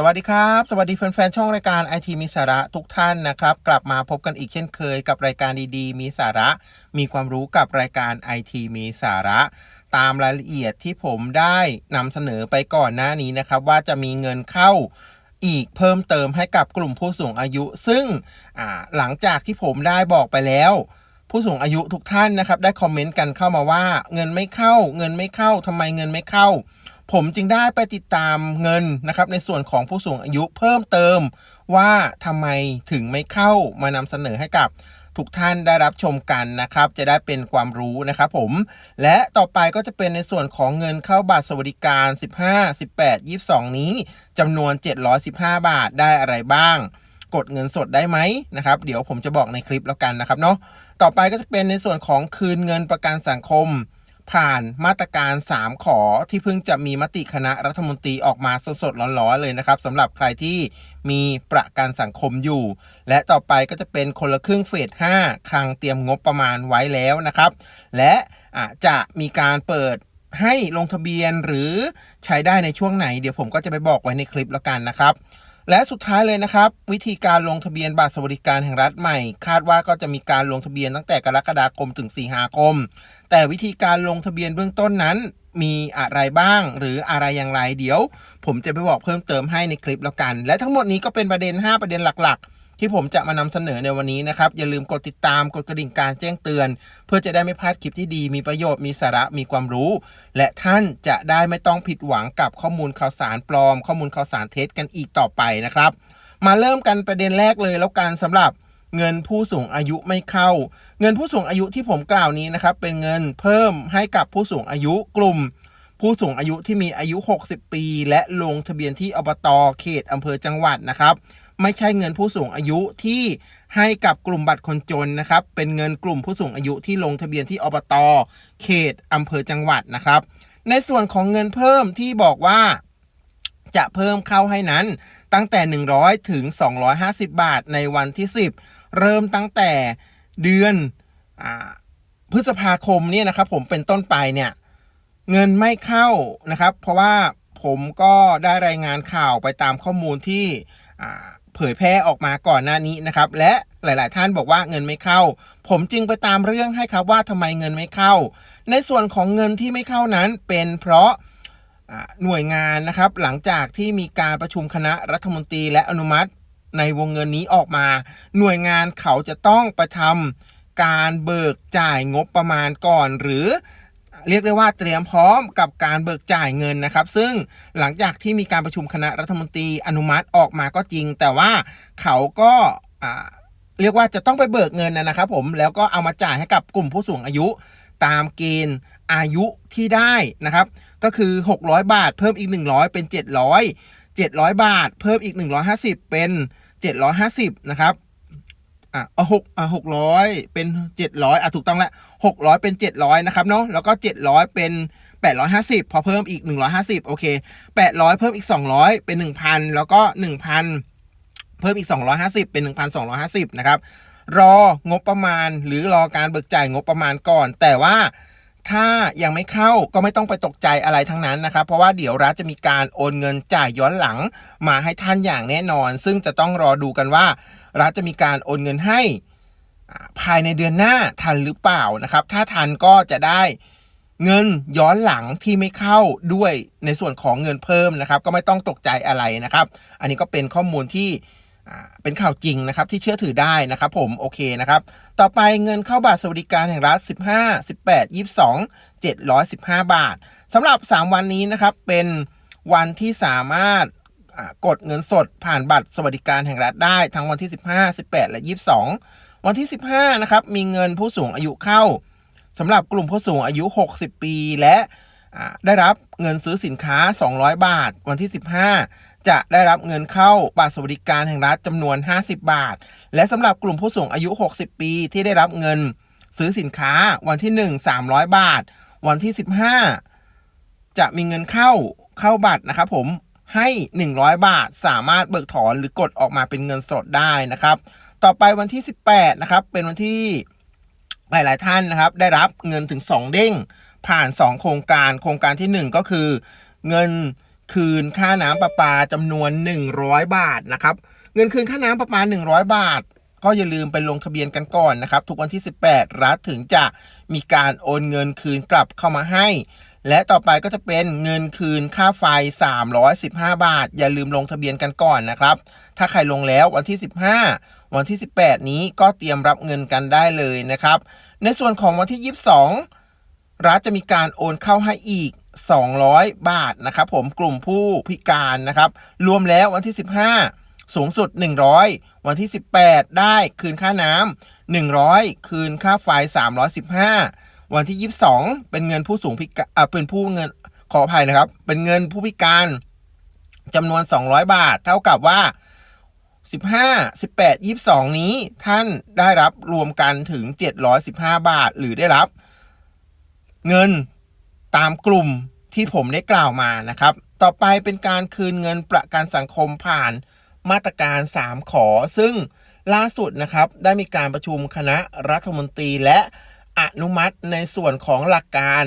สวัสดีครับ สวัสดีแฟนๆ ช่องรายการไอทีมีสาระทุกท่านนะครับ กลับมาพบกันอีกเช่นเคยกับรายการดีๆ มีสาระ มีความรู้กับรายการไอทีมีสาระ ตามรายละเอียดที่ผมได้นำเสนอไปก่อนหน้านี้นะครับ ว่าจะมีเงินเข้าอีกเพิ่มเติมให้กับกลุ่มผู้สูงอายุ ซึ่งหลังจากที่ผมได้บอกไปแล้วผู้สูงอายุทุกท่านนะครับ ได้คอมเมนต์กันเข้ามาว่า เงินไม่เข้า เงินไม่เข้าทำไมเงินไม่เข้า ผมจึงได้ไปติดตามเงินนะครับในส่วนของผู้สูงอายุเพิ่มเติม ว่าทำไมถึงไม่เข้ามานำเสนอให้กับทุกท่านได้รับชมกันนะครับ จะได้เป็นความรู้นะครับผม และต่อไปก็จะเป็นในส่วนของเงินเข้าบัตรสวัสดิการ 15 18 22 นี้จำนวน 715 บาทได้อะไรบ้าง กดเงินสดได้ไหมนะครับ เดี๋ยวผมจะบอกในคลิปแล้วกันนะครับเนาะต่อไปก็จะเป็นในส่วนของคืนเงินประกันสังคม ผ่านมาตรการ 3 ขอที่เพิ่งจะมีมติคณะรัฐมนตรีออกมาสดๆร้อนๆเลยนะครับสำหรับใครที่มีประกันสังคมอยู่ และต่อไปก็จะเป็นคนละครึ่งเฟส 5คลังเตรียมงบประมาณไว้แล้วนะครับ และอะจะมีการเปิดให้ลงทะเบียนหรือใช้ได้ในช่วงไหน เดี๋ยวผมก็จะไปบอกไว้ในคลิปแล้วกันนะครับ และสุดท้ายเลยนะครับ วิธีการลงทะเบียนบัตรสวัสดิการแห่งรัฐใหม่ คาดว่าก็จะมีการลงทะเบียนตั้งแต่กรกฎาคมถึงสิงหาคม แต่วิธีการลงทะเบียนเบื้องต้นนั้น มีอะไรบ้าง หรืออะไรอย่างไรเดี๋ยว ผมจะไปบอกเพิ่มเติมให้ในคลิปแล้วกัน และทั้งหมดนี้ก็เป็นประเด็น 5 ประเด็นหลักๆ ที่ผมจะมานำเสนอในวันนี้นะครับ อย่าลืมกดติดตามกดกระดิ่งการแจ้งเตือน เพื่อจะได้ไม่พลาดคลิปที่ดีมีประโยชน์มีสาระมีความรู้ และท่านจะได้ไม่ต้องผิดหวังกับข้อมูลข่าวสารปลอม ข้อมูลข่าวสารเท็จกันอีกต่อไปนะครับ มาเริ่มกันประเด็นแรกเลยแล้วกันสำหรับเงินผู้สูงอายุไม่เข้า เงินผู้สูงอายุที่ผมกล่าวนี้นะครับ เป็นเงินเพิ่มให้กับผู้สูงอายุกลุ่ม ผู้สูงอายุที่มีอายุ 60 ปี และลงทะเบียนที่อบตเขตอำเภอจังหวัดนะครับ ไม่ใช่เงินผู้สูงอายุที่ให้กับกลุ่มบัตรคนจนนะครับ เป็นเงินกลุ่มผู้สูงอายุที่ลงทะเบียนที่อบตเขตอำเภอจังหวัดนะครับ ในส่วนของเงินเพิ่มที่บอกว่าจะเพิ่มเข้าให้นั้นตั้งแต่ 100 ถึง 250 บาทในวันที่ 10 เริ่มตั้งแต่เดือนอพฤษภาคมเนี่ยนะครับ ผมเป็นต้นไปเนี่ยเงินไม่เข้านะครับ เพราะว่าผมก็ได้รายงานข่าวไปตามข้อมูลที่ เผยแพร่ออกมาก่อนหน้านี้นะครับและหลาย ๆ ท่านบอกว่าเงินไม่เข้า ผมจึงไปตามเรื่องให้ครับว่าทำไมเงินไม่เข้า ในส่วนของเงินที่ไม่เข้านั้นเป็นเพราะหน่วยงานนะครับหลังจากที่มีการประชุมคณะรัฐมนตรีและอนุมัติในวงเงินนี้ออกมา หน่วยงานเขาจะต้องไปทำการเบิกจ่ายงบประมาณก่อน หรือ เรียกได้ว่าเตรียมพร้อมกับการเบิกจ่ายเงินนะครับ ซึ่งหลังจากที่มีการประชุมคณะรัฐมนตรีอนุมัติออกมาก็จริง แต่ว่าเขาก็เรียกว่าจะต้องไปเบิกเงินนะนะครับผมแล้วก็เอามาจ่ายให้กับกลุ่มผู้สูงอายุ ตามเกณฑ์อายุที่ได้นะครับ ก็คือ 600 บาทเพิ่มอีก 100 เป็น 700 700 บาท เพิ่มอีก 150 เป็น 750 นะครับ อะเอาหกอะหกร้อยเป็น700อะถูกต้องแล้ว600เป็น700นะครับเนาะแล้วก็700เป็น850พอเพิ่มอีก150โอเค800เพิ่มอีก200เป็น1,000แล้วก็1,000เพิ่มอีก250เป็น1,250นะครับรองบประมาณหรือรอการเบิกจ่ายงบประมาณก่อน แต่ว่าถ้ายังไม่เข้าก็ไม่ต้องไปตกใจอะไรทั้งนั้นนะครับ เพราะว่าเดี๋ยวรัฐจะมีการโอนเงินจ่ายย้อนหลังมาให้ท่านอย่างแน่นอน ซึ่งจะต้องรอดูกันว่า รัฐจะมีการโอนเงินให้ภายในเดือนหน้าทันหรือเปล่านะครับ ถ้าทันก็จะได้เงินย้อนหลังที่ไม่เข้าด้วยในส่วนของเงินเพิ่มนะครับ ก็ไม่ต้องตกใจอะไรนะครับ อันนี้ก็เป็นข้อมูลที่เป็นข่าวจริงนะครับที่เชื่อถือได้นะครับ ผมโอเคนะครับ ต่อไปเงินเข้าบัตรสวัสดิการแห่งรัฐ 15 18 22 715 บาทสำหรับ 3 วันนี้นะครับเป็นวันที่สามารถ กดเงินสดผ่านบัตรสวัสดิการแห่งรัฐได้ทั้งวันที่ 15 18 และ 22 วันที่ 15 นะครับ มีเงินผู้สูงอายุเข้าสำหรับกลุ่มผู้สูงอายุ 60 ปี และได้รับเงินซื้อสินค้า 200 บาท วันที่ 15 จะได้รับเงินเข้าบัตรสวัสดิการแห่งรัฐจำนวน 50 บาท และสำหรับกลุ่มผู้สูงอายุ 60 ปี ที่ได้รับเงินซื้อสินค้าวันที่ 1 300 บาท วันที่ 15 จะมีเงินเข้าเข้าบัตรนะครับผม ให้ 100 บาท สามารถเบิกถอนหรือกดออกมาเป็นเงินสดได้นะครับ ต่อไปวันที่ 18 นะครับ เป็นวันที่หลาย ๆ ท่านนะครับ ได้รับเงินถึง 2 เด้ง ผ่าน 2 โครงการ โครงการทีหนึ่1 ก็คือ เงินคืนค่าน้ำประปาจำนวน 100 บาทนะครับ เงินคืนค่าน้ำประปา 100 บาท ก็อย่าลืมไปลงทะเบียนกันก่อนนะครับ ทุกวันที่ 18 รัฐถึงจะมีการโอนเงินคืนกลับเข้ามาให้ และต่อไปก็จะเป็นเงินคืนค่าไฟ 315 บาท อย่าลืมลงทะเบียนกันก่อนนะครับ ถ้าใครลงแล้ววันที่ 15 วันที่ 18 นี้ก็เตรียมรับเงินกันได้เลยนะครับ ในส่วนของวันที่ 22 รัฐจะมีการโอนเข้าให้อีก 200 บาทนะครับผมกลุ่มผู้พิการนะครับ รวมแล้ววันที่ 15 สูงสุด 100 วันที่ 18 ได้คืนค่าน้ำ100 คืนค่าไฟ 315 วันที่ 22 เป็นเงินผู้สูงพิการอ่าเป็นผู้เงินขออภัยนะครับ เป็นเงินผู้พิการจำนวน 200 บาท เท่ากับว่า 15 18 22 นี้ท่านได้รับรวมกันถึง 715 บาท หรือได้รับ เงินตามกลุ่มที่ผมได้กล่าวมานะครับ ต่อไปเป็นการคืนเงินประกันสังคมผ่านมาตรการ 3 ขอ ซึ่งล่าสุดนะครับ ได้มีการประชุมคณะรัฐมนตรีและ อนุมัติในส่วนของหลักการ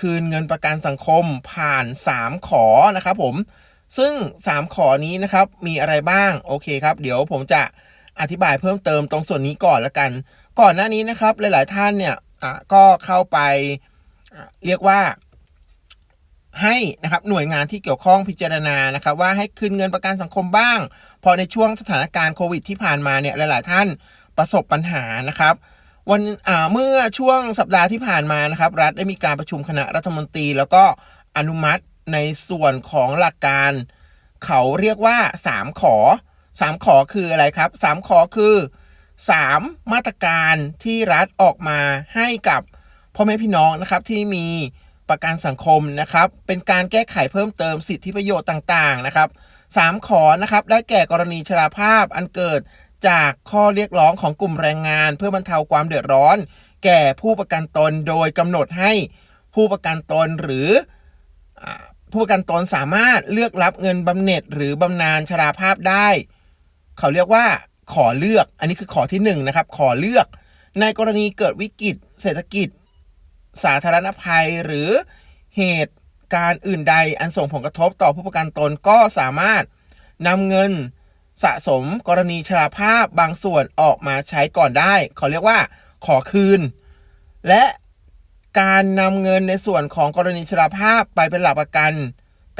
คืนเงินประกันสังคมผ่าน 3 ขอนะครับผม ซึ่ง 3 ขอนี้นะครับมีอะไรบ้าง โอเคครับ เดี๋ยวผมจะอธิบายเพิ่มเติมตรงส่วนนี้ก่อนละกัน ก่อนหน้านี้นะครับหลาย ๆ ท่านเนี่ยก็เข้าไปเรียกว่าให้นะครับหน่วยงานที่เกี่ยวข้องพิจารณานะครับ ว่าให้คืนเงินประกันสังคมบ้าง พอในช่วงสถานการณ์โควิดที่ผ่านมาเนี่ยหลาย ๆ ท่านประสบปัญหานะครับ วันอ่าเมื่อช่วงสัปดาห์ที่ผ่านมานะครับ รัฐได้มีการประชุมคณะรัฐมนตรี แล้วก็อนุมัติในส่วนของหลักการ เขาเรียกว่า 3 ขอ 3 ขอคืออะไรครับ 3 ขอคือ 3 มาตรการที่รัฐออกมาให้กับพ่อแม่พี่น้องนะครับที่มีประกันสังคมนะครับ เป็นการแก้ไขเพิ่มเติมสิทธิประโยชน์ต่างๆนะครับ 3 ขอนะครับได้แก่กรณีชราภาพอันเกิด จากข้อเรียกร้องของกลุ่มแรงงาน เพื่อบรรเทาความเดือดร้อน แก่ผู้ประกันตนโดยกำหนดให้ผู้ประกันตนหรือผู้ประกันตนสามารถเลือกรับเงินบำเหน็จหรือบำนาญชราภาพได้ เขาเรียกว่าขอเลือก อันนี้คือขอที่หนึ่งนะครับ ขอเลือก ในกรณีเกิดวิกฤต เศรษฐกิจ สาธารณภัย หรือเหตุการณ์อื่นใดอันส่งผลกระทบต่อผู้ประกันตนก็สามารถนำเงิน สะสมกรณีชราภาพบางส่วนออกมาใช้ก่อนได้เขาเรียกว่า ขอคืน และการนำเงินในส่วนของกรณีชราภาพไปเป็นหลักประกัน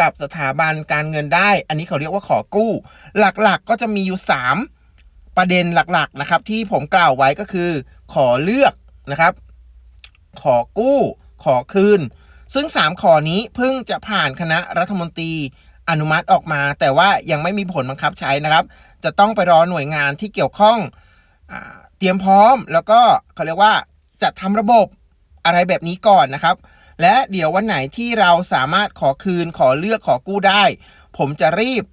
กับสถาบันการเงินได้ อันนี้เขาเรียกว่าขอกู้ หลักๆก็จะมีอยู่ 3 ประเด็นหลักๆนะครับ ที่ผมกล่าวไว้ก็คือ ขอเลือกนะครับ ขอกู้ ขอคืน ซึ่ง 3 ขอนี้เพิ่งจะผ่านคณะรัฐมนตรี อนุมัติออกมา แต่ว่ายังไม่มีผลบังคับใช้นะครับ จะต้องไปรอหน่วยงานที่เกี่ยวข้องอเตรียมพร้อม แล้วก็เขาเรียกว่าจัดทำระบบอะไรแบบนี้ก่อนนะครับ และเดี๋ยววันไหนที่เราสามารถขอคืนขอเลือกขอกู้ได้ ผมจะรีบ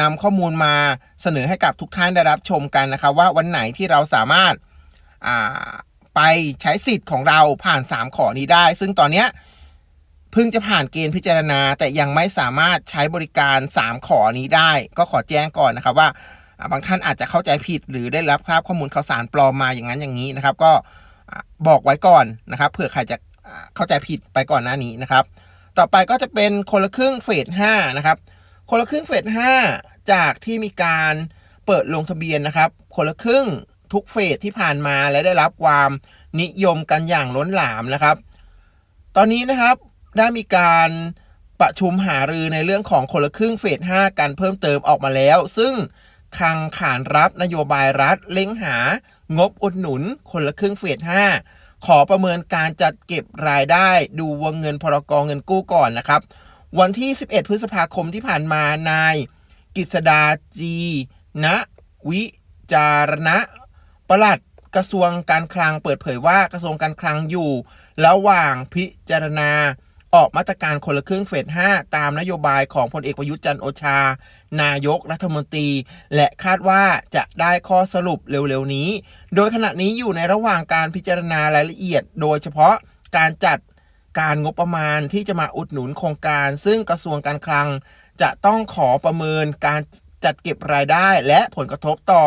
นำข้อมูลมาเสนอให้กับทุกท่านได้รับชมกันนะครับ ว่าวันไหนที่เราสามารถไปใช้สิทธิ์ของเราผ่าน 3 ขอนี้ได้ ซึ่งตอนเนี้ เพิ่งจะผ่านเกณฑ์พิจารณา แต่ยังไม่สามารถใช้บริการ 3 ขอนี้ได้ ก็ขอแจ้งก่อนนะครับว่าบางท่านอาจจะเข้าใจผิดหรือได้รับภาพข้อมูลข่าวสารปลอมมาอย่างนั้นอย่างนี้นะครับ ก็บอกไว้ก่อนนะครับเผื่อใครจะเข้าใจผิดไปก่อนหน้านี้นะครับ ต่อไปก็จะเป็นคนละครึ่งเฟส5นะครับคนละครึ่งเฟส5จากที่มีการเปิดลงทะเบียนนะครับ คนละครึ่งทุกเฟสที่ผ่านมาและได้รับความนิยมกันอย่างล้นหลามนะครับ ตอนนี้นะครับ ได้มีการประชุมหารือในเรื่องของคนละครึ่งเฟส 5 กันเพิ่มเติมออกมาแล้ว ซึ่งคลังขานรับนโยบายรัฐเล็งหางบอุดหนุนคนละครึ่งเฟส 5 ขอประเมินการจัดเก็บรายได้ดูวงเงินพรกองเงินกู้ก่อนนะครับ วันที่ 11 พฤษภาคมที่ผ่านมานายกฤษดาจีณวิจารณะปลัดกระทรวงการคลังเปิดเผยว่ากระทรวงการคลังอยู่ ระหว่างพิจารณา ออกมาตรการคนละครึ่งเฟส 5 ตามนโยบายของพลเอกประยุทธ์จันโอชา นายกรัฐมนตรี และคาดว่าจะได้ข้อสรุปเร็วๆนี้ โดยขณะนี้อยู่ในระหว่างการพิจารณารายละเอียด โดยเฉพาะการจัดการงบประมาณที่จะมาอุดหนุนโครงการ ซึ่งกระทรวงการคลัง จะต้องขอประเมินการจัดเก็บรายได้และผลกระทบต่อ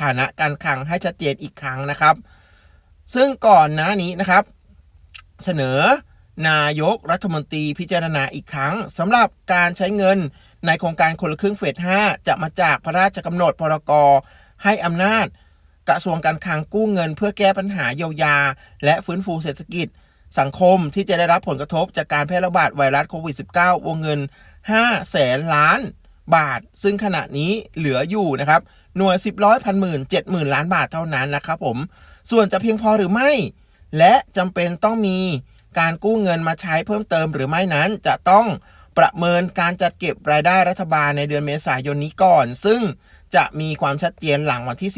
ฐานะการคลังให้ชัดเจนอีกครั้งนะครับ ซึ่งก่อนหน้านี้นะครับ เสนอ นายกรัฐมนตรีพิจารณาอีกครั้งสำหรับการใช้เงินในโครงการคนละครึ่งเฟส 5 จะมาจากพระราชกำหนดพรกให้อำนาจ กระทรวงการคลังกู้เงิน เพื่อแก้ปัญหาเยียวยา และฟื้นฟูเศรษฐกิจ สังคมที่จะได้รับผลกระทบจากการแพร่ระบาดไวรัสโควิด -19 วงเงิน 5 แสนล้านบาท ซึ่งขณะนี้เหลืออยู่นะครับ หน่วย 10ร้อยพันหมื่นเจ็ดหมื่นล้านบาทเท่านั้นนะครับผม ส่วนจะเพียงพอหรือไม่ และจำเป็นต้องมี การกู้เงินมาใช้เพิ่มเติมหรือไม่นั้นจะต้องประเมินการจัดเก็บรายได้รัฐบาลในเดือนเมษายนนี้ก่อน ซึ่งจะมีความชัดเจนหลังวันที่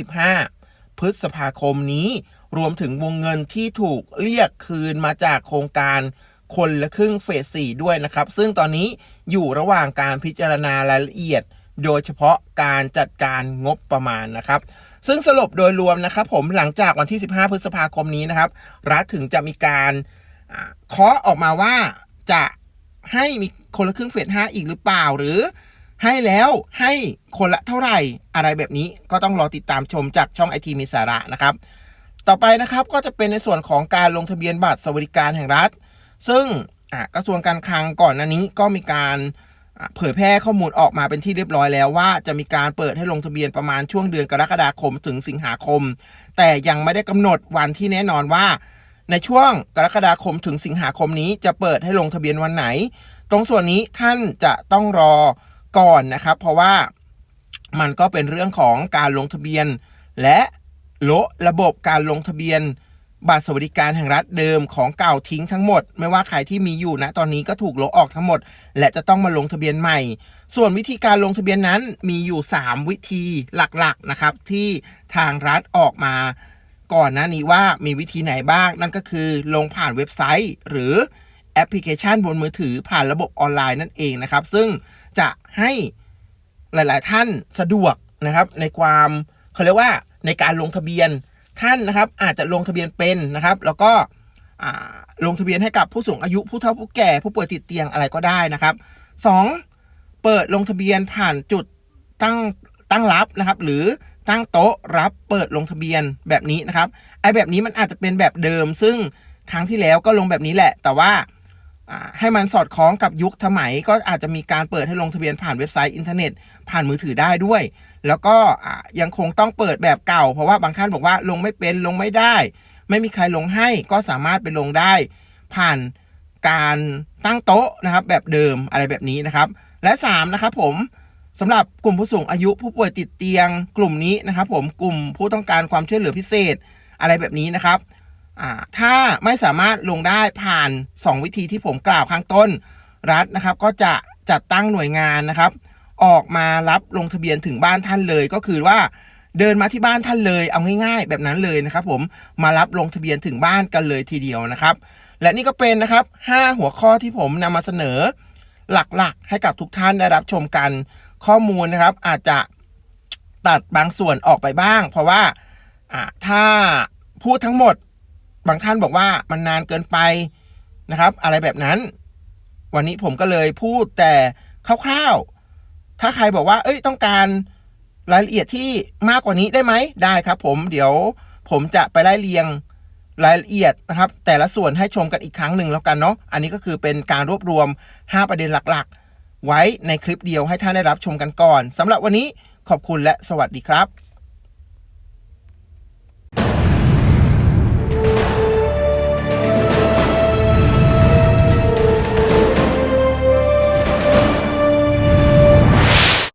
15 พฤษภาคมนี้ รวมถึงวงเงินที่ถูกเรียกคืนมาจากโครงการคนละครึ่งเฟส 4 ด้วยนะครับ ซึ่งตอนนี้อยู่ระหว่างการพิจารณารายละเอียด โดยเฉพาะการจัดการงบประมาณนะครับ ซึ่งสรุปโดยรวมนะครับผมหลังจากวันที่ 15 พฤษภาคมนี้นะครับ รัฐถึงจะมีการ เคาะออกมาว่าจะให้มีคนละครึ่งเฟส5อีกหรือเปล่า หรือให้แล้วให้คนละเท่าไหร่อะไรแบบนี้ก็ต้องรอติดตามชมจากช่องไอทีมีสาระนะครับ ต่อไปนะครับก็จะเป็นในส่วนของการลงทะเบียนบัตรสวัสดิการแห่งรัฐ ซึ่งกระทรวงการคลังก่อนหน้านี้ก็มีการเผยแพร่ข้อมูลออกมาเป็นที่เรียบร้อยแล้วว่าจะมีการเปิดให้ลงทะเบียนประมาณช่วงเดือนกรกฎาคมถึงสิงหาคม แต่ยังไม่ได้กำหนดวันที่แน่นอนว่า ในช่วงกรกฎาคมถึงสิงหาคมนี้จะเปิดให้ลงทะเบียนวันไหน ตรงส่วนนี้ท่านจะต้องรอก่อนนะครับ เพราะว่ามันก็เป็นเรื่องของการลงทะเบียน และโละระบบการลงทะเบียนบัตรสวัสดิการแห่งรัฐเดิมของเก่าทิ้งทั้งหมด ไม่ว่าใครที่มีอยู่นะตอนนี้ก็ถูกโละออกทั้งหมด และจะต้องมาลงทะเบียนใหม่ ส่วนวิธีการลงทะเบียนนั้นมีอยู่ 3 วิธีหลักๆนะครับที่ทางรัฐออกมา ก่อนหน้านี้ว่ามีวิธีไหนบ้าง นั่นก็คือลงผ่านเว็บไซต์ หรือแอปพลิเคชันบนมือถือผ่านระบบออนไลน์นั่นเองนะครับ ซึ่งจะให้หลาย ๆ ท่านสะดวกนะครับในความเขาเรียกว่าในการลงทะเบียนท่านนะครับ อาจจะลงทะเบียนเป็นนะครับ แล้วก็ลงทะเบียนให้กับผู้สูงอายุผู้เฒ่าผู้แก่ ผู้ป่วยติดเตียงอะไรก็ได้นะครับสองเปิดลงทะเบียนผ่านจุดตั้งตั้งรับนะครับ หรือ ตั้งโต๊ะรับเปิดลงทะเบียนแบบนี้นะครับไอแบบนี้มันอาจจะเป็นแบบเดิม ซึ่งครั้งที่แล้วก็ลงแบบนี้แหละ แต่ว่าให้มันสอดคล้องกับยุคสมัย ก็อาจจะมีการเปิดให้ลงทะเบียนผ่านเว็บไซต์อินเทอร์เน็ต ผ่านมือถือได้ด้วย แล้วก็ยังคงต้องเปิดแบบเก่า เพราะว่าบางท่านบอกว่าลงไม่เป็นลงไม่ได้ ไม่มีใครลงให้ก็สามารถไปลงได้ ผ่านการตั้งโต๊ะนะครับแบบเดิมอะไรแบบนี้นะครับ และ3นะครับผม สำหรับกลุ่มผู้สูงอายุผู้ป่วยติดเตียง กลุ่มนี้นะครับผมกลุ่มผู้ต้องการความช่วยเหลือพิเศษอะไรแบบนี้นะครับถ้าไม่สามารถลงได้ผ่าน 2 วิธีที่ผมกล่าวข้างต้น รัฐนะครับก็จะจัดตั้งหน่วยงานนะครับ ออกมารับลงทะเบียนถึงบ้านท่านเลย ก็คือว่าเดินมาที่บ้านท่านเลย เอาง่ายๆ แบบนั้นเลยนะครับ ผมมารับลงทะเบียนถึงบ้านกันเลยทีเดียวนะครับ และนี่ก็เป็นนะครับ 5 หัวข้อที่ผมนำมาเสนอ หลักๆ ให้กับทุกท่านได้รับชมกัน ข้อมูลนะครับ อาจจะตัดบางส่วนออกไปบ้าง เพราะว่าถ้าพูดทั้งหมดบางท่านบอกว่ามันนานเกินไปนะครับ อะไรแบบนั้น วันนี้ผมก็เลยพูดแต่คร่าวๆ ถ้าใครบอกว่า เอ้ยต้องการรายละเอียดที่มากกว่านี้ได้ไหมได้ครับผมเดี๋ยวผมจะไปไล่เรียงรายละเอียดนะครับ แต่ละส่วนให้ชมกันอีกครั้งหนึ่งแล้วกันเนาะอันนี้ก็คือเป็นการรวบรวม 5 ประเด็นหลักๆ ไว้ในคลิปเดียวให้ท่านได้รับชมกันก่อนสำหรับวันนี้ขอบคุณและสวัสดีครับ